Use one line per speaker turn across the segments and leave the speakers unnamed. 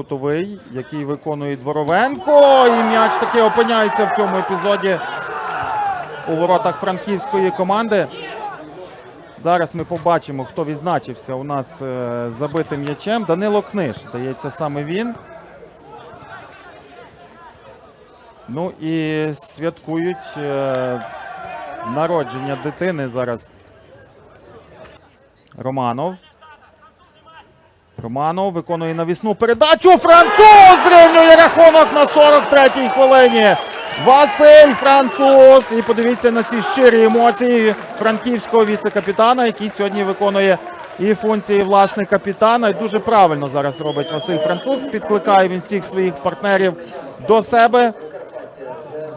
кутовий, який виконує Дворовенко. І м'яч таки опиняється в цьому епізоді у воротах франківської команди. Зараз ми побачимо, хто відзначився у нас е, забитим м'ячем. Данило Книж, здається, саме він. Ну і святкують е, народження дитини зараз. Романов. Романов виконує навісну передачу. Француз зрівнює рахунок на 43-й хвилині. Василь Француз. І подивіться на ці щирі емоції франківського віце-капітана, який сьогодні виконує і функції власне капітана. І дуже правильно зараз робить Василь Француз. Підкликає він всіх своїх партнерів до себе.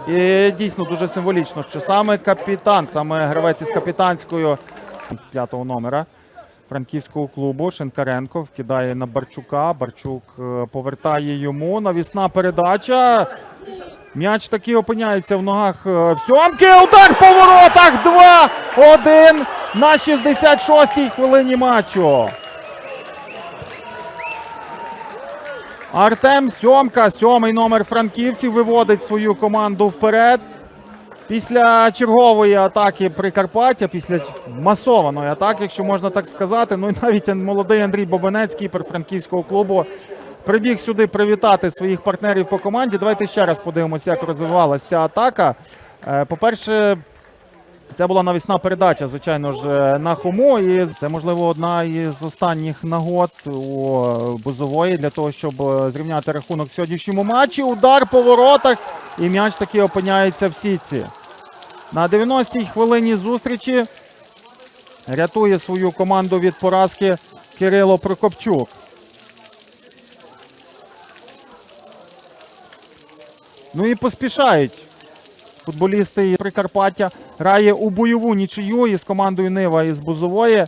І дійсно дуже символічно, що саме капітан, саме гравець із капітанською п'ятого номера франківського клубу Шинкаренко вкидає на Барчука. Барчук е, повертає йому. Навісна передача. М'яч таки опиняється в ногах е, сьомки. Удар по воротах. 2-1 на 66-й хвилині матчу. Артем Сьомка, сьомий номер франківців, виводить свою команду вперед. Після чергової атаки Прикарпаття, після масованої атаки, якщо можна так сказати. Ну і навіть молодий Андрій Бобинець, кіпер франківського клубу, прибіг сюди привітати своїх партнерів по команді. Давайте ще раз подивимося, як розвивалася ця атака. Е, По-перше, це була навісна передача, звичайно ж, е, на хому. І це, можливо, одна із останніх нагод у Бузової для того, щоб е, зрівняти рахунок в сьогоднішньому матчі. Удар по воротах, і м'яч таки опиняється в сітці. На 90-й хвилині зустрічі рятує свою команду від поразки Кирило Прокопчук. Ну і поспішають футболісти Прикарпаття. Грає у бойову нічию із командою Нива із Бузової.